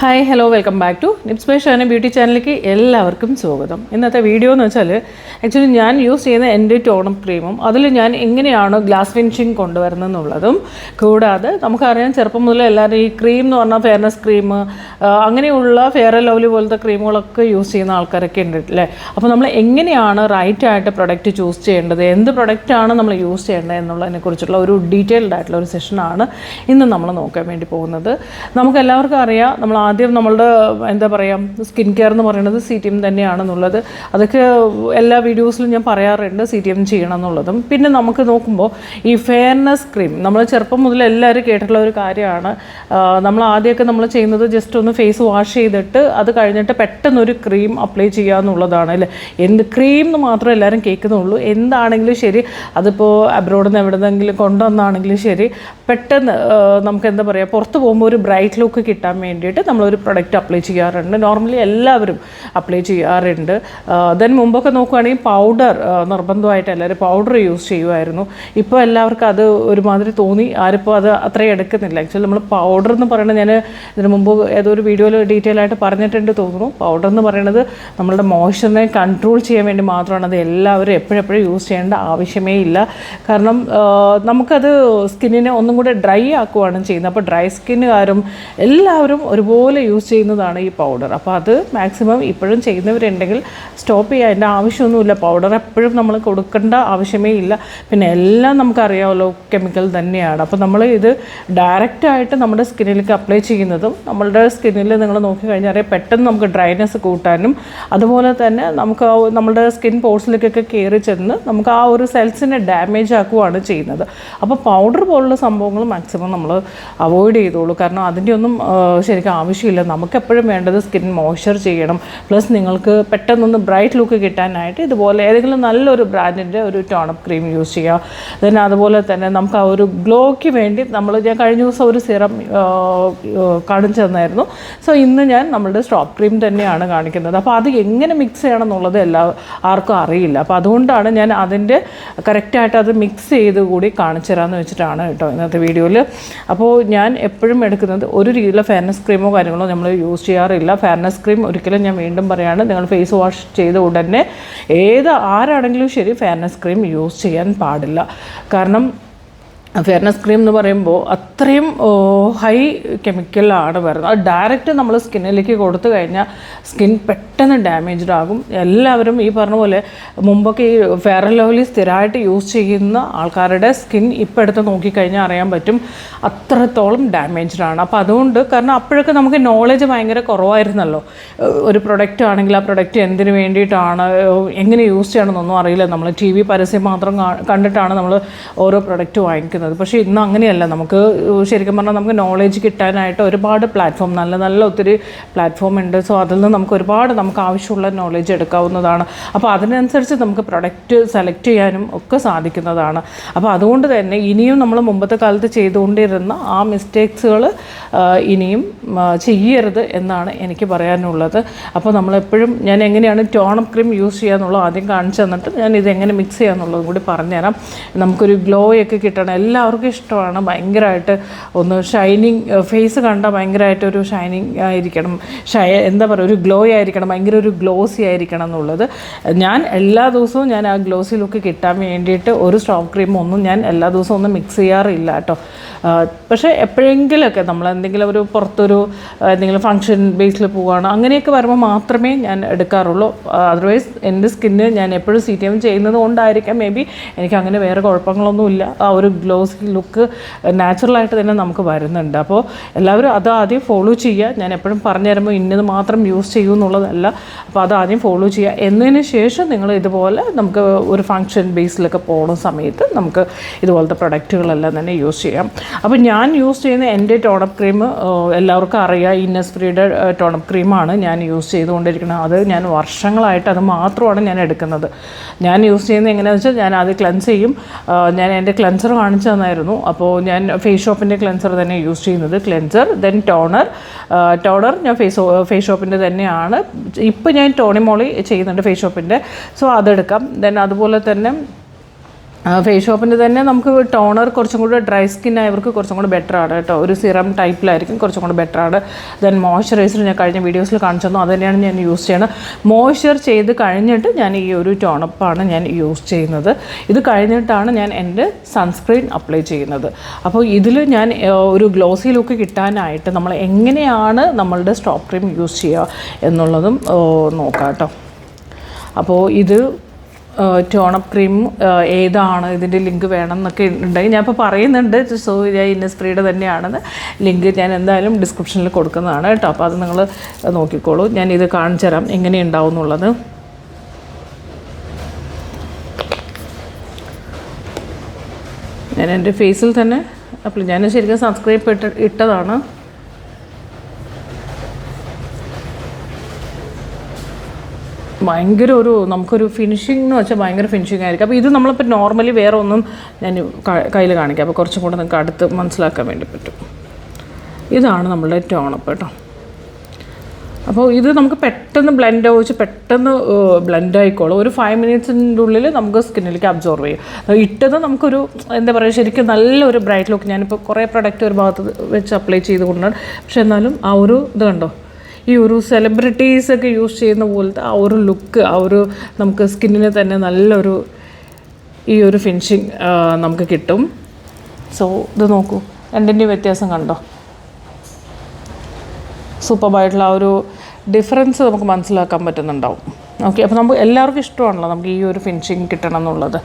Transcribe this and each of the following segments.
Hi hello welcome back to Nips by Shana beauty ചാനലിലേക്ക് എല്ലാവർക്കും സ്വാഗതം. ഇന്നത്തെ വീഡിയോ എന്ന് വെച്ചാൽ ആക്ച്വലി ഞാൻ യൂസ് ചെയ്യുന്ന എന്റെ ടോണം ക്രീമും അതിൽ ഞാൻ എങ്ങനെയാണ് ഗ്ലാസ് ഫിനിഷിങ് കൊണ്ടുവരുന്നതെന്നുള്ളതും കൂടാതെ നമുക്കറിയാം ചെറുപ്പം മുതൽ എല്ലാവരും ഈ ക്രീം എന്ന് പറഞ്ഞാൽ ഫെയർനെസ് ക്രീം അങ്ങനെയുള്ള ഫെയർ ലവ്ലി പോലത്തെ ക്രീമുകളൊക്കെ യൂസ് ചെയ്യുന്ന ആൾക്കാരൊക്കെ ഉണ്ട് അല്ലേ അപ്പോൾ നമ്മൾ എങ്ങനെയാണ് റൈറ്റ് ആയിട്ട് പ്രൊഡക്റ്റ് ചൂസ് ചെയ്യേണ്ടത് എന്ത് പ്രൊഡക്റ്റാണ് നമ്മൾ യൂസ് ചെയ്യേണ്ടത് എന്നുള്ളതിനെ കുറിച്ചുള്ള ഒരു ഡീറ്റെയിൽഡ് ആയിട്ടുള്ള ഒരു സെഷനാണ് ഇന്ന് നമ്മൾ നോക്കാൻ വേണ്ടി പോകുന്നത്. നമുക്കെല്ലാവർക്കും അറിയാം നമ്മൾ ആദ്യം നമ്മളുടെ എന്താ പറയുക സ്കിൻ കെയർ എന്ന് പറയുന്നത് സി ടി എം തന്നെയാണെന്നുള്ളത്. അതൊക്കെ എല്ലാ വീഡിയോസിലും ഞാൻ പറയാറുണ്ട് സി ടി എം ചെയ്യണം എന്നുള്ളതും പിന്നെ നമുക്ക് നോക്കുമ്പോൾ ഈ ഫെയർനെസ് ക്രീം നമ്മൾ ചെറുപ്പം മുതൽ എല്ലാവരും കേട്ടിട്ടുള്ള ഒരു കാര്യമാണ്. നമ്മൾ ആദ്യമൊക്കെ നമ്മൾ ചെയ്യുന്നത് ജസ്റ്റ് ഒന്ന് ഫേസ് വാഷ് ചെയ്തിട്ട് അത് കഴിഞ്ഞിട്ട് പെട്ടെന്ന് ഒരു ക്രീം അപ്ലൈ ചെയ്യുക എന്നുള്ളതാണ് അല്ലേ? എന്ത് ക്രീം എന്ന് മാത്രമേ എല്ലാവരും കേൾക്കുന്നുള്ളൂ. എന്താണെങ്കിലും ശരി അതിപ്പോൾ അബ്രോഡിൽ നിന്ന് എവിടെന്നെങ്കിലും കൊണ്ടുവന്നാണെങ്കിലും ശരി പെട്ടെന്ന് നമുക്ക് എന്താ പറയുക പുറത്ത് പോകുമ്പോൾ ഒരു ബ്രൈറ്റ് ലുക്ക് കിട്ടാൻ വേണ്ടിയിട്ട് നമ്മളൊരു പ്രൊഡക്റ്റ് അപ്ലൈ ചെയ്യാറുണ്ട്. നോർമലി എല്ലാവരും അപ്ലൈ ചെയ്യാറുണ്ട്. ദെൻ മുമ്പൊക്കെ നോക്കുകയാണെങ്കിൽ പൗഡർ നിർബന്ധമായിട്ട് എല്ലാവരും പൗഡർ യൂസ് ചെയ്യുമായിരുന്നു ഇപ്പോൾ എല്ലാവർക്കും അത് ഒരുമാതിരി തോന്നി. ആരിപ്പോൾ അത് അത്രയും എടുക്കുന്നില്ല. ആക്ച്വലി നമ്മൾ പൗഡർ എന്ന് പറയുന്നത് ഞാൻ ഇതിന് മുമ്പ് ഏതോ ഒരു വീഡിയോയിൽ ഡീറ്റെയിൽ ആയിട്ട് പറഞ്ഞിട്ടുണ്ട് തോന്നുന്നു. പൗഡർ എന്ന് പറയുന്നത് നമ്മളുടെ മോഷനെ കൺട്രോൾ ചെയ്യാൻ വേണ്ടി മാത്രമാണ്. അത് എല്ലാവരും എപ്പോഴെപ്പോഴും യൂസ് ചെയ്യേണ്ട ആവശ്യമേ ഇല്ല. കാരണം നമുക്കത് സ്കിന്നിനെ ഒന്നും കൂടെ ഡ്രൈ ആക്കുവാണ് ചെയ്യുന്നത്. അപ്പോൾ ഡ്രൈ സ്കിന്നുകാരും എല്ലാവരും ഒരുപോലെ യൂസ് ചെയ്യുന്നതാണ് ഈ പൗഡർ അപ്പോൾ അത് മാക്സിമം ഇപ്പോഴും ചെയ്യുന്നവരുണ്ടെങ്കിൽ സ്റ്റോപ്പ് അതിന്റെ ആവശ്യമൊന്നുമില്ല. പൗഡർ എപ്പോഴും നമ്മൾ കൊടുക്കേണ്ട ആവശ്യമേ ഇല്ല. പിന്നെ എല്ലാം നമുക്കറിയാമല്ലോ കെമിക്കൽ തന്നെയാണ്. അപ്പോൾ നമ്മൾ ഇത് ഡയറക്റ്റായിട്ട് നമ്മുടെ സ്കിന്നിലേക്ക് അപ്ലൈ ചെയ്യുന്നതും നമ്മളുടെ സ്കിന്നിൽ നിങ്ങൾ നോക്കിക്കഴിഞ്ഞാൽ അറിയാം പെട്ടെന്ന് നമുക്ക് ഡ്രൈനെസ് കൂട്ടാനും അതുപോലെ തന്നെ നമുക്ക് നമ്മുടെ സ്കിൻ പോർട്സിലേക്കൊക്കെ കയറി ചെന്ന് നമുക്ക് ആ ഒരു സെൽസിനെ ഡാമേജ് ആക്കുകയാണ് ചെയ്യുന്നത്. അപ്പോൾ പൗഡർ പോലുള്ള സംഭവങ്ങൾ മാക്സിമം നമ്മൾ അവോയ്ഡ് ചെയ്തോളൂ. കാരണം അതിന്റെ ഒന്നും ശരിക്കും ആവശ്യമില്ല. നമുക്കെപ്പോഴും വേണ്ടത് സ്കിൻ മോയ്സ്ചർ ചെയ്യണം. പ്ലസ് നിങ്ങൾക്ക് പെട്ടെന്നൊന്ന് ബ്രൈറ്റ് ലുക്ക് കിട്ടാനായിട്ട് ഇതുപോലെ ഏതെങ്കിലും നല്ലൊരു ബ്രാൻഡിന്റെ ഒരു ടോണപ്പ് ക്രീം യൂസ് ചെയ്യുക ദെൻ അതുപോലെ തന്നെ നമുക്ക് ആ ഒരു ഗ്ലോയ്ക്ക് വേണ്ടി നമ്മൾ ഞാൻ കഴിഞ്ഞ ദിവസം ഒരു സിറം കാണിച്ചു തന്നായിരുന്നു. സോ ഇന്ന് ഞാൻ നമ്മളുടെ സ്ട്രോപ്പ് ക്രീം തന്നെയാണ് കാണിക്കുന്നത്. അപ്പോൾ അത് എങ്ങനെ മിക്സ് ചെയ്യണം എന്നുള്ളത് എല്ലാ ആർക്കും അറിയില്ല. അപ്പോൾ അതുകൊണ്ടാണ് ഞാൻ അതിന്റെ കറക്റ്റായിട്ട് അത് മിക്സ് ചെയ്ത് കൂടി കാണിച്ചു തരാമെന്ന് വെച്ചിട്ടാണ് കേട്ടോ ഇന്നത്തെ വീഡിയോയിൽ. അപ്പോൾ ഞാൻ എപ്പോഴും എടുക്കുന്നത് ഒരു രീതിയിലുള്ള ഫെയർനെസ് ക്രീമോ കാര്യങ്ങളോ നമ്മൾ യൂസ് ചെയ്യാറില്ല. ഫെയർനെസ് ക്രീം ഒരിക്കലും ഞാൻ വീണ്ടും പറയാണ്. നിങ്ങൾ ഫേസ് വാഷ് ചെയ്ത ഉടനെ ഏത് ആരാണെങ്കിലും ശരി ഫെയർനെസ് ക്രീം യൂസ് ചെയ്യാൻ പാടില്ല. കാരണം ഫെയർനെസ് ക്രീം എന്ന് പറയുമ്പോൾ അത്രയും ഹൈ കെമിക്കലാണ് വരുന്നത്. അത് ഡയറക്റ്റ് നമ്മൾ സ്കിന്നിലേക്ക് കൊടുത്തു കഴിഞ്ഞാൽ സ്കിൻ പെട്ടെന്ന് ഡാമേജ്ഡ് ആകും. എല്ലാവരും ഈ പറഞ്ഞ പോലെ മുമ്പൊക്കെ ഈ ഫെയർ ലോലി സ്ഥിരമായിട്ട് യൂസ് ചെയ്യുന്ന ആൾക്കാരുടെ സ്കിൻ ഇപ്പം എടുത്ത് നോക്കിക്കഴിഞ്ഞാൽ അറിയാൻ പറ്റും അത്രത്തോളം ഡാമേജ്ഡ് ആണ്. അപ്പോൾ അതുകൊണ്ട് കാരണം അപ്പോഴൊക്കെ നമുക്ക് നോളജ് ഭയങ്കര കുറവായിരുന്നല്ലോ. ഒരു പ്രൊഡക്റ്റ് ആണെങ്കിൽ ആ പ്രൊഡക്റ്റ് എന്തിനു വേണ്ടിയിട്ടാണ് എങ്ങനെ യൂസ് ചെയ്യണമെന്നൊന്നും അറിയില്ല. നമ്മൾ ടി വി പരസ്യം മാത്രം കണ്ടിട്ടാണ് നമ്മൾ ഓരോ പ്രൊഡക്റ്റ് വാങ്ങിക്കുന്നത്. പക്ഷേ ഇന്ന് അങ്ങനെയല്ല. നമുക്ക് ശരിക്കും പറഞ്ഞാൽ നമുക്ക് നോളേജ് കിട്ടാനായിട്ട് ഒരുപാട് പ്ലാറ്റ്ഫോം നല്ല നല്ല ഒത്തിരി പ്ലാറ്റ്ഫോം ഉണ്ട്. സോ അതിൽ നിന്ന് നമുക്ക് ഒരുപാട് നമുക്ക് ആവശ്യമുള്ള നോളേജ് എടുക്കാവുന്നതാണ്. അപ്പോൾ അതിനനുസരിച്ച് നമുക്ക് പ്രൊഡക്റ്റ് സെലക്ട് ചെയ്യാനും ഒക്കെ സാധിക്കുന്നതാണ്. അപ്പോൾ അതുകൊണ്ട് തന്നെ ഇനിയും നമ്മൾ മുമ്പത്തെ കാലത്ത് ചെയ്തുകൊണ്ടിരുന്ന ആ മിസ്റ്റേക്സുകൾ ഇനിയും ചെയ്യരുത് എന്നാണ് എനിക്ക് പറയാനുള്ളത്. അപ്പോൾ നമ്മളെപ്പോഴും ഞാൻ എങ്ങനെയാണ് ടോണപ്പ് ക്രീം യൂസ് ചെയ്യുക എന്നുള്ളത് ആദ്യം കാണിച്ചു തന്നിട്ട് ഞാൻ ഇത് എങ്ങനെ മിക്സ് ചെയ്യാന്നുള്ളതും കൂടി പറഞ്ഞുതരാം. നമുക്കൊരു ഗ്ലോ ഒക്കെ കിട്ടണം. എല്ലാവർക്കും ഇഷ്ടമാണ്. ഭയങ്കരമായിട്ട് ഒന്ന് ഷൈനിങ് ഫേസ് കണ്ടാൽ ഭയങ്കരമായിട്ട് ഒരു ഷൈനിങ് ആയിരിക്കണം. ഷൈ എന്താ പറയുക ഒരു ഗ്ലോ ആയിരിക്കണം ഭയങ്കര ഒരു ഗ്ലോസി ആയിരിക്കണം എന്നുള്ളത്. ഞാൻ എല്ലാ ദിവസവും ഞാൻ ആ ഗ്ലോസി ലുക്ക് കിട്ടാൻ വേണ്ടിയിട്ട് ഒരു സ്റ്റോപ്പ് ക്രീം ഒന്നും ഞാൻ എല്ലാ ദിവസവും ഒന്നും മിക്സ് ചെയ്യാറില്ല കേട്ടോ. പക്ഷേ എപ്പോഴെങ്കിലുമൊക്കെ നമ്മൾ എന്തെങ്കിലും ഒരു പുറത്തൊരു എന്തെങ്കിലും ഫങ്ഷൻ ബേസിൽ പോവുകയാണ് അങ്ങനെയൊക്കെ വരുമ്പോൾ മാത്രമേ ഞാൻ എടുക്കാറുള്ളൂ. അതർവൈസ് എന്റെ സ്കിന്ന് ഞാൻ എപ്പോഴും സി ടി എം ചെയ്യുന്നത് കൊണ്ടായിരിക്കാം. മേ ബി എനിക്ക് അങ്ങനെ വേറെ കുഴപ്പങ്ങളൊന്നുമില്ല. ആ ഒരു ഗ്ലോസി ലുക്ക് നാച്ചുറലായിട്ട് തന്നെ നമുക്ക് വരുന്നുണ്ട്. അപ്പോൾ എല്ലാവരും അത് ആദ്യം ഫോളോ ചെയ്യുക. ഞാൻ എപ്പോഴും പറഞ്ഞു തരുമ്പോൾ ഇന്നത് മാത്രം യൂസ് ചെയ്യൂ എന്നുള്ളതല്ല. അപ്പോൾ അത് ആദ്യം ഫോളോ ചെയ്യുക. എന്നതിന് ശേഷം നിങ്ങൾ ഇതുപോലെ നമുക്ക് ഒരു ഫങ്ഷൻ ബേസിലൊക്കെ പോകുന്ന സമയത്ത് നമുക്ക് ഇതുപോലത്തെ പ്രൊഡക്റ്റുകളെല്ലാം തന്നെ യൂസ് ചെയ്യാം. അപ്പോൾ ഞാൻ യൂസ് ചെയ്യുന്ന എന്റെ ടോണപ്പ് ക്രീം എല്ലാവർക്കും അറിയാം. ഇന്നസ്പ്രീയുടെ ടോണപ്പ് ക്രീമാണ് ഞാൻ യൂസ് ചെയ്തുകൊണ്ടിരിക്കുന്നത്. അത് ഞാൻ വർഷങ്ങളായിട്ട് അത് മാത്രമാണ് ഞാൻ എടുക്കുന്നത്. ഞാൻ യൂസ് ചെയ്യുന്നത് എങ്ങനെയാണെന്ന് വെച്ചാൽ ഞാൻ അത് ക്ലെൻസ് ചെയ്യും. ഞാൻ എന്റെ ക്ലെൻസർ കാണിച്ചു തന്നായിരുന്നു അപ്പോൾ ഞാൻ ഫേസ് ഷോപ്പിന്റെ ക്ലെൻസർ തന്നെ യൂസ് ചെയ്യുന്നത്. ക്ലെൻസർ ദെൻ ടോണർ ടോണർ ഞാൻ ഫേസ് ഫേസ് ഷോപ്പിന്റെ തന്നെയാണ്. ഇപ്പോൾ ഞാൻ ടോണിമോളി ചെയ്യുന്നുണ്ട് ഫേസ് ഷോപ്പിന്റെ സോ അതെടുക്കാം. ദെൻ അതുപോലെ തന്നെ ഫേസ് ഷോപ്പിന്റെ തന്നെ നമുക്ക് ടോണർ കുറച്ചും കൂടെ ഡ്രൈ സ്കിൻ ആയവർക്ക് കുറച്ചും കൂടെ ബെറ്റർ ആണ് കേട്ടോ. ഒരു സിറം ടൈപ്പിലായിരിക്കും കുറച്ചും കൂടെ ബെറ്റർ ആണ്. ദെൻ മോയ്സ്ചറൈസർ ഞാൻ കഴിഞ്ഞ വീഡിയോസിൽ കാണിച്ചു തന്നു. അത് തന്നെയാണ് ഞാൻ യൂസ് ചെയ്യുന്നത്. മോയ്സ്ചർ ചെയ്ത് കഴിഞ്ഞിട്ട് ഞാൻ ഈ ഒരു ടോണപ്പാണ് ഞാൻ യൂസ് ചെയ്യുന്നത്. ഇത് കഴിഞ്ഞിട്ടാണ് ഞാൻ എന്റെ സൺസ്ക്രീൻ അപ്ലൈ ചെയ്യുന്നത്. അപ്പോൾ ഇതിൽ ഞാൻ ഒരു ഗ്ലോസി ലുക്ക് കിട്ടാനായിട്ട് നമ്മൾ എങ്ങനെയാണ് നമ്മളുടെ സ്റ്റോപ്പ് ക്രീം യൂസ് ചെയ്യുക എന്നുള്ളതും നോക്കാം കേട്ടോ. അപ്പോൾ ഇത് ടോണപ്പ് ക്രീം ഏതാണ് ഇതിന്റെ ലിങ്ക് വേണം എന്നൊക്കെ ഉണ്ടെങ്കിൽ ഞാൻ ഇപ്പോൾ പറയുന്നുണ്ട് സോ ഞാൻ ഇന്നസ്പ്രീയുടെ തന്നെയാണെന്ന്. ലിങ്ക് ഞാൻ എന്തായാലും ഡിസ്ക്രിപ്ഷനിൽ കൊടുക്കുന്നതാണ് കേട്ടോ. അപ്പോൾ അത് നിങ്ങൾ നോക്കിക്കോളൂ. ഞാൻ ഇത് കാണിച്ചു തരാം. എങ്ങനെയുണ്ടാവും എന്നുള്ളത്. ഞാൻ എന്റെ ഫേസിൽ തന്നെ അപ്പോൾ ഞാൻ ശരിക്കും സബ്സ്ക്രൈബ് ഇട്ട് ഇട്ടതാണ്. ഭയങ്കര ഒരു നമുക്കൊരു ഫിനിഷിംഗ് എന്ന് വെച്ചാൽ ഭയങ്കര ഫിനിഷിംഗ് ആയിരിക്കും. അപ്പോൾ ഇത് നമ്മളിപ്പോൾ നോർമലി വേറെ ഒന്നും ഞാൻ കയ്യിൽ കാണിക്കാം. അപ്പോൾ കുറച്ചും കൂടെ നിങ്ങൾക്ക് അടുത്ത് മനസ്സിലാക്കാൻ വേണ്ടി പറ്റും. ഇതാണ് നമ്മളുടെ ടോണപ്പ് കേട്ടോ. അപ്പോൾ ഇത് നമുക്ക് പെട്ടെന്ന് ബ്ലെൻഡ് ഒഴിച്ച് പെട്ടെന്ന് ബ്ലെൻഡ് ആയിക്കോളും. ഒരു ഫൈവ് മിനിറ്റ്സിന്റെ ഉള്ളിൽ നമുക്ക് സ്കിന്നിലേക്ക് അബ്സോർവ് ചെയ്യും. ഇട്ടത് നമുക്കൊരു എന്താ പറയുക ശരിക്കും നല്ലൊരു ബ്രൈറ്റ് ലുക്ക് ഞാനിപ്പോൾ കുറേ പ്രൊഡക്റ്റ് ഒരു ഭാഗത്ത് വെച്ച് അപ്ലൈ ചെയ്തുകൊണ്ടാണ്. പക്ഷേ എന്നാലും ആ ഒരു ഇത് കണ്ടോ? ഈ ഒരു സെലിബ്രിറ്റീസ് ഒക്കെ യൂസ് ചെയ്യുന്ന പോലത്തെ ആ ഒരു ലുക്ക് ആ ഒരു നമുക്ക് സ്കിന്നിന് തന്നെ നല്ലൊരു ഈ ഒരു ഫിനിഷിങ് നമുക്ക് കിട്ടും. സോ ഇത് നോക്കൂ. രണ്ടിന്റെയും വ്യത്യാസം കണ്ടോ? സൂപ്പർബായിട്ടുള്ള ആ ഒരു ഡിഫറൻസ് നമുക്ക് മനസ്സിലാക്കാൻ പറ്റുന്നുണ്ടാവും. ഓക്കെ അപ്പോൾ നമുക്ക് എല്ലാവർക്കും ഇഷ്ടമാണല്ലോ നമുക്ക് ഈ ഒരു ഫിനിഷിങ് കിട്ടണം എന്നുള്ളത്.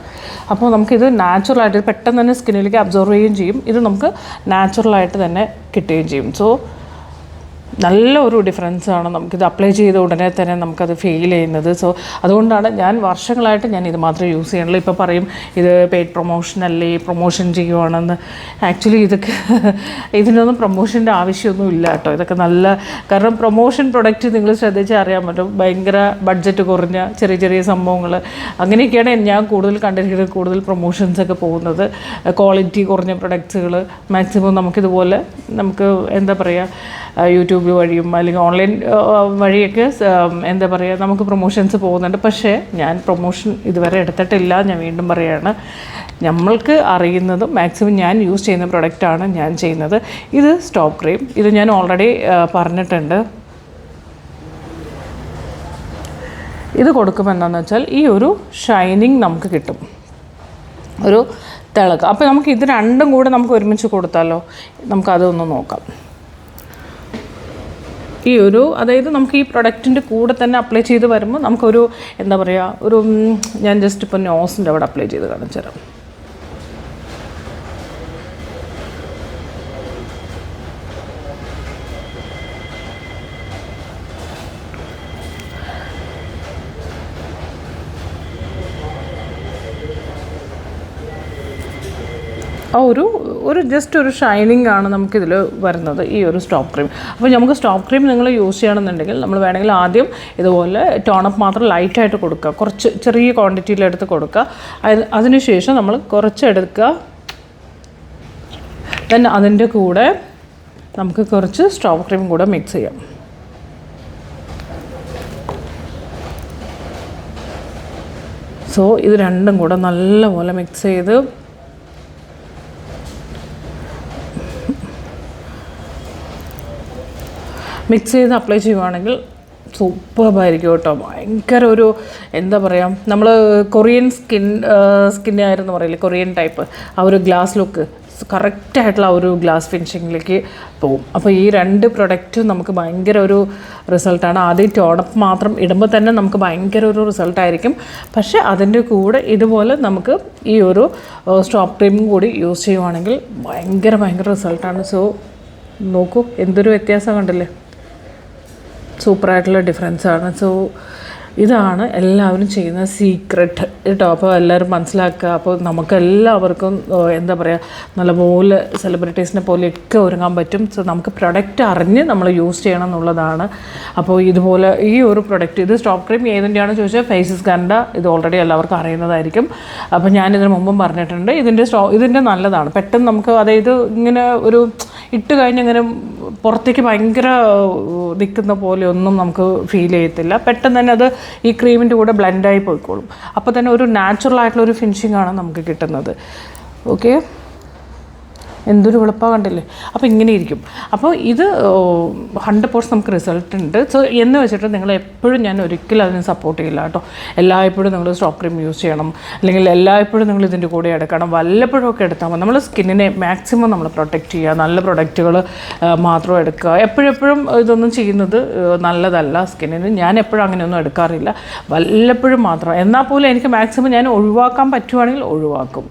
അപ്പോൾ നമുക്കിത് നാച്ചുറലായിട്ട് പെട്ടെന്ന് തന്നെ സ്കിന്നിലേക്ക് അബ്സോർവ് ചെയ്യുകയും ചെയ്യും. ഇത് നമുക്ക് നാച്ചുറലായിട്ട് തന്നെ കിട്ടുകയും ചെയ്യും. സോ നല്ല ഒരു ഡിഫറൻസാണ് നമുക്കിത് അപ്ലൈ ചെയ്ത ഉടനെ തന്നെ നമുക്കത് ഫെയിൽ ചെയ്യുന്നത്. സോ അതുകൊണ്ടാണ് ഞാൻ വർഷങ്ങളായിട്ട് ഞാൻ ഇത് മാത്രമേ യൂസ് ചെയ്യണുള്ളൂ ഇപ്പോൾ പറയും ഇത് പെയ്ഡ് പ്രൊമോഷൻ അല്ലേ പ്രൊമോഷൻ ചെയ്യുവാണെന്ന്. ആക്ച്വലി ഇതൊക്കെ ഇതിനൊന്നും പ്രൊമോഷന്റെ ആവശ്യമൊന്നും ഇല്ല കേട്ടോ. ഇതൊക്കെ നല്ല കാരണം പ്രൊമോഷൻ പ്രൊഡക്റ്റ് നിങ്ങൾ ശ്രദ്ധിച്ചാൽ അറിയാൻ പറ്റും. ഭയങ്കര ബഡ്ജറ്റ് കുറഞ്ഞ ചെറിയ ചെറിയ സംഭവങ്ങൾ അങ്ങനെയൊക്കെയാണ് ഞാൻ കൂടുതൽ കണ്ടിരിക്കുന്നത് കൂടുതൽ പ്രൊമോഷൻസൊക്കെ പോകുന്നത്. ക്വാളിറ്റി കുറഞ്ഞ പ്രൊഡക്ട്സുകൾ മാക്സിമം നമുക്കിതുപോലെ നമുക്ക് എന്താ പറയുക യൂട്യൂബ് വഴിയും അല്ലെങ്കിൽ ഓൺലൈൻ വഴിയൊക്കെ എന്താ പറയുക നമുക്ക് പ്രൊമോഷൻസ് പോകുന്നുണ്ട്. പക്ഷേ ഞാൻ പ്രൊമോഷൻ ഇതുവരെ എടുത്തിട്ടില്ല. ഞാൻ വീണ്ടും പറയുകയാണ് നമ്മൾക്ക് അറിയുന്നതും മാക്സിമം ഞാൻ യൂസ് ചെയ്യുന്ന പ്രൊഡക്റ്റാണ് ഞാൻ ചെയ്യുന്നത്. ഇത് സ്റ്റോപ്പ് ക്രീം. ഇത് ഞാൻ ഓൾറെഡി പറഞ്ഞിട്ടുണ്ട്. ഇത് കൊടുക്കുമ്പോൾ എന്താണെന്ന് വെച്ചാൽ ഈ ഒരു ഷൈനിങ് നമുക്ക് കിട്ടും. ഒരു തിളക്കം അപ്പോൾ നമുക്ക് ഇത് രണ്ടും കൂടെ നമുക്ക് ഒരുമിച്ച് കൊടുത്താലോ? നമുക്കതൊന്ന് നോക്കാം. ഈ ഒരു അതായത് നമുക്ക് ഈ പ്രൊഡക്റ്റിന്റെ കൂടെ തന്നെ അപ്ലൈ ചെയ്ത് വരുമ്പോൾ നമുക്കൊരു എന്താ പറയുക ഒരു ഞാൻ ജസ്റ്റ് ഇപ്പോൾ നോസിന്റെ അവിടെ അപ്ലൈ ചെയ്ത് കാണിച്ചു തരാം. ഒരു ഒരു ജസ്റ്റ് ഒരു ഷൈനിങ് ആണ് നമുക്കിതിൽ വരുന്നത് ഈ ഒരു സ്റ്റോപ്പ് ക്രീം അപ്പോൾ നമുക്ക് സ്റ്റോപ്പ് ക്രീം നിങ്ങൾ യൂസ് ചെയ്യണമെന്നുണ്ടെങ്കിൽ നമ്മൾ വേണമെങ്കിൽ ആദ്യം ഇതുപോലെ ടോണപ്പ് മാത്രം ലൈറ്റായിട്ട് കൊടുക്കുക. കുറച്ച് ചെറിയ ക്വാണ്ടിറ്റിയിലെടുത്ത് കൊടുക്കുക. അത് അതിനുശേഷം നമ്മൾ കുറച്ചെടുക്കുക then അതിന്റെ കൂടെ നമുക്ക് കുറച്ച് സ്റ്റോപ്പ് ക്രീം കൂടെ മിക്സ് ചെയ്യാം. സോ ഇത് രണ്ടും കൂടെ നല്ലപോലെ മിക്സ് ചെയ്ത് മിക്സ് ചെയ്ത് അപ്ലൈ ചെയ്യുവാണെങ്കിൽ സൂപ്പർബായിരിക്കും കേട്ടോ. ഭയങ്കര ഒരു എന്താ പറയുക നമ്മൾ കൊറിയൻ സ്കിൻ സ്കിന്നായിരുന്നു പറയില്ലേ കൊറിയൻ ടൈപ്പ് ആ ഒരു ഗ്ലാസ് ലുക്ക് കറക്റ്റായിട്ടുള്ള ഒരു ഗ്ലാസ് ഫിനിഷിങ്ങിലേക്ക് പോകും. അപ്പോൾ ഈ രണ്ട് പ്രൊഡക്റ്റും നമുക്ക് ഭയങ്കര ഒരു റിസൾട്ടാണ് ആദ്യം ടോണപ്പ് മാത്രം ഇടുമ്പോൾ തന്നെ നമുക്ക് ഭയങ്കര ഒരു റിസൾട്ടായിരിക്കും പക്ഷേ അതിന്റെ കൂടെ ഇതുപോലെ നമുക്ക് ഈ ഒരു സ്റ്റോപ്പ് ക്രീമും കൂടി യൂസ് ചെയ്യുവാണെങ്കിൽ ഭയങ്കര ഭയങ്കര റിസൾട്ടാണ് സോ നോക്കൂ എന്തൊരു വ്യത്യാസം കണ്ടില്ലേ? സൂപ്പറായിട്ടുള്ള ഡിഫറൻസ് ആണ് സോ ഇതാണ് എല്ലാവരും ചെയ്യുന്ന സീക്രട്ട് കേട്ടോ അപ്പോൾ എല്ലാവരും മനസ്സിലാക്കുക. അപ്പോൾ നമുക്കെല്ലാവർക്കും എന്താ പറയുക നല്ലപോലെ സെലിബ്രിറ്റീസിനെ പോലെയൊക്കെ ഒരുങ്ങാൻ പറ്റും. സോ നമുക്ക് പ്രൊഡക്റ്റ് അറിഞ്ഞ് നമ്മൾ യൂസ് ചെയ്യണം എന്നുള്ളതാണ്. അപ്പോൾ ഇതുപോലെ ഈ ഒരു പ്രൊഡക്റ്റ് ഇത് സ്റ്റോപ്പ് ക്രീം ഏതിന്റെയാണെന്ന് ചോദിച്ചാൽ ഫേസസ് കണ്ട ഇത് ഓൾറെഡി എല്ലാവർക്കും അറിയുന്നതായിരിക്കും. അപ്പോൾ ഞാനിതിന് മുമ്പും പറഞ്ഞിട്ടുണ്ട്. ഇതിന്റെ സ്റ്റോ ഇതിന്റെ നല്ലതാണ്. പെട്ടെന്ന് നമുക്ക് അതായത് ഇങ്ങനെ ഒരു ഇട്ട് കഴിഞ്ഞ് ഇങ്ങനെ പുറത്തേക്ക് ഭയങ്കര നിൽക്കുന്ന പോലെ ഒന്നും നമുക്ക് ഫീൽ ചെയ്യത്തില്ല. പെട്ടെന്ന് തന്നെ അത് ഈ ക്രീമിന്റെ കൂടെ ബ്ലെൻഡായി പോയിക്കോളും. അപ്പോൾ തന്നെ ഒരു നാച്ചുറൽ ആയിട്ടുള്ള ഒരു ഫിനിഷിംഗ് ആണ് നമുക്ക് കിട്ടുന്നത്. ഓക്കെ എന്തൊരു വെളുപ്പാ കണ്ടില്ലേ? അപ്പോൾ ഇങ്ങനെ ഇരിക്കും. അപ്പോൾ ഇത് ഹൺഡ്രഡ് പേഴ്സന്റ് നമുക്ക് റിസൾട്ട് ഉണ്ട്. സോ എന്ന് വെച്ചിട്ട് നിങ്ങൾ എപ്പോഴും ഞാൻ ഒരിക്കലും അതിനെ സപ്പോർട്ട് ചെയ്യില്ല കേട്ടോ. എല്ലായ്പ്പോഴും നിങ്ങൾ സ്റ്റോപ്പ് ക്രീം യൂസ് ചെയ്യണം. അല്ലെങ്കിൽ എല്ലായ്പ്പോഴും നിങ്ങൾ ഇതിന്റെ കൂടെ എടുക്കണം. വല്ലപ്പോഴും ഒക്കെ എടുത്താൽ മതി. നമ്മൾ സ്കിന്നിനെ മാക്സിമം നമ്മൾ പ്രൊട്ടക്റ്റ് ചെയ്യുക. നല്ല പ്രൊഡക്റ്റുകൾ മാത്രം എടുക്കുക. എപ്പോഴെപ്പോഴും ഇതൊന്നും ചെയ്യുന്നത് നല്ലതല്ല സ്കിന്നിന് ഞാൻ എപ്പോഴും അങ്ങനെയൊന്നും എടുക്കാറില്ല. വല്ലപ്പോഴും മാത്രം. എന്നാൽ പോലും എനിക്ക് മാക്സിമം ഞാൻ ഒഴിവാക്കാൻ പറ്റുവാണെങ്കിൽ ഒഴിവാക്കും.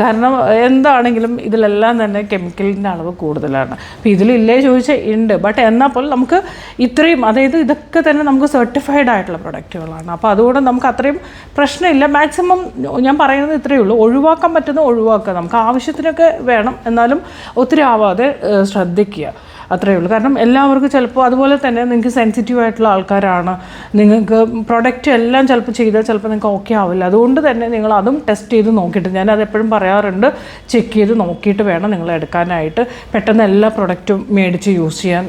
കാരണം എന്താണെങ്കിലും ഇതിലെല്ലാം തന്നെ കെമിക്കലിന്റെ അളവ് കൂടുതലാണ്. അപ്പോൾ ഇതിലില്ലേ ചോദിച്ചാൽ ഉണ്ട് ബട്ട് എന്നാൽ പോലും നമുക്ക് ഇത്രയും അതായത് ഇതൊക്കെ തന്നെ നമുക്ക് സർട്ടിഫൈഡ് ആയിട്ടുള്ള പ്രൊഡക്റ്റുകളാണ് അപ്പോൾ അതുകൊണ്ട് നമുക്ക് അത്രയും പ്രശ്നമില്ല. മാക്സിമം ഞാൻ പറയുന്നത് ഇത്രയേ ഉള്ളൂ. ഒഴിവാക്കാൻ പറ്റുന്ന ഒഴിവാക്കുക. നമുക്ക് ആവശ്യത്തിനൊക്കെ വേണം. എന്നാലും ഒത്തിരി ആവാതെ ശ്രദ്ധിക്കുക. അത്രയേ ഉള്ളൂ. കാരണം എല്ലാവർക്കും ചിലപ്പോൾ അതുപോലെ തന്നെ നിങ്ങൾക്ക് സെൻസിറ്റീവ് ആയിട്ടുള്ള ആൾക്കാരാണ്. നിങ്ങൾക്ക് പ്രൊഡക്റ്റ് എല്ലാം ചിലപ്പോൾ ചെയ്താൽ ചിലപ്പോൾ നിങ്ങൾക്ക് ഓക്കെ ആവില്ല. അതുകൊണ്ട് തന്നെ നിങ്ങൾ അതും ടെസ്റ്റ് ചെയ്ത് നോക്കിയിട്ട് അത് എപ്പോഴും പറയാറുണ്ട് ചെക്ക് ചെയ്ത് നോക്കിയിട്ട് വേണം നിങ്ങൾ എടുക്കാനായിട്ട്. പെട്ടെന്ന് എല്ലാ പ്രൊഡക്റ്റും മേടിച്ച് യൂസ് ചെയ്യാൻ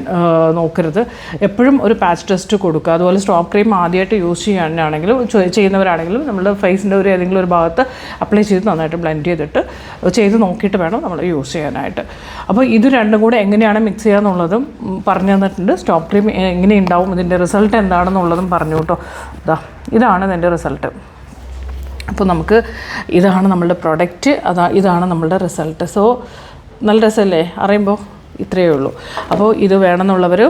നോക്കരുത്. എപ്പോഴും ഒരു പാച്ച് ടെസ്റ്റ് കൊടുക്കുക. അതുപോലെ സ്റ്റോപ്പ് ക്രീം ആദ്യമായിട്ട് യൂസ് ചെയ്യാനാണെങ്കിലും ചെയ്യുന്നവരാണെങ്കിലും നമ്മൾ ഫേസിന്റെ ഒരു ഏതെങ്കിലും ഒരു ഭാഗത്ത് അപ്ലൈ ചെയ്ത് നന്നായിട്ട് ബ്ലെൻഡ് ചെയ്തിട്ട് ചെയ്ത് നോക്കിയിട്ട് വേണം നമ്മൾ യൂസ് ചെയ്യാനായിട്ട്. അപ്പോൾ ഇത് രണ്ടും കൂടെ എങ്ങനെയാണ് മിക്സ് ചെയ്യാന്നുള്ളതും ഉം, പറഞ്ഞു തന്നിട്ടുണ്ട്. സ്റ്റോപ്പ് ക്രീം എങ്ങനെ ഉണ്ടാവും ഇതിന്റെ റിസൾട്ട് എന്താണെന്നുള്ളതും പറഞ്ഞു കേട്ടോ. ഇതാ ഇതാണ് ഇതിന്റെ റിസൾട്ട് അപ്പോൾ നമുക്ക് ഇതാണ് നമ്മളുടെ പ്രൊഡക്റ്റ് അതാ ഇതാണ് നമ്മളുടെ റിസൾട്ട് സോ നല്ല രസമല്ലേ അറിയുമ്പോൾ ഇത്രയേ ഉള്ളൂ. അപ്പോൾ ഇത് വേണമെന്നുള്ളവർ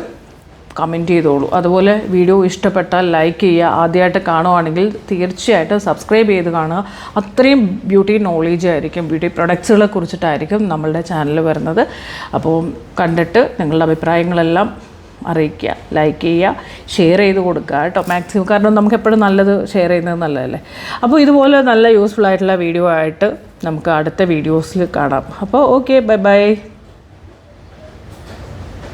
കമന്റ് ചെയ്തോളൂ. അതുപോലെ വീഡിയോ ഇഷ്ടപ്പെട്ടാൽ ലൈക്ക് ചെയ്യുക. ആദ്യമായിട്ട് കാണുവാണെങ്കിൽ തീർച്ചയായിട്ടും സബ്സ്ക്രൈബ് ചെയ്ത് കാണുക. അത്രയും ബ്യൂട്ടി നോളേജ് ആയിരിക്കും ബ്യൂട്ടി പ്രൊഡക്ട്സുകളെ കുറിച്ചിട്ടായിരിക്കും നമ്മളുടെ ചാനൽ വരുന്നത്. അപ്പോൾ കണ്ടിട്ട് നിങ്ങളുടെ അഭിപ്രായങ്ങളെല്ലാം അറിയിക്കുക ലൈക്ക് ചെയ്യുക ഷെയർ ചെയ്ത് കൊടുക്കുക കേട്ടോ. മാക്സിമം കാരണം നമുക്ക് എപ്പോഴും നല്ലത് ഷെയർ ചെയ്യുന്നത് നല്ലതല്ലേ. അപ്പോൾ ഇതുപോലെ നല്ല യൂസ്ഫുൾ ആയിട്ടുള്ള വീഡിയോ ആയിട്ട് നമുക്ക് അടുത്ത വീഡിയോസിൽ കാണാം. അപ്പോൾ ഓക്കെ ബൈ ബൈ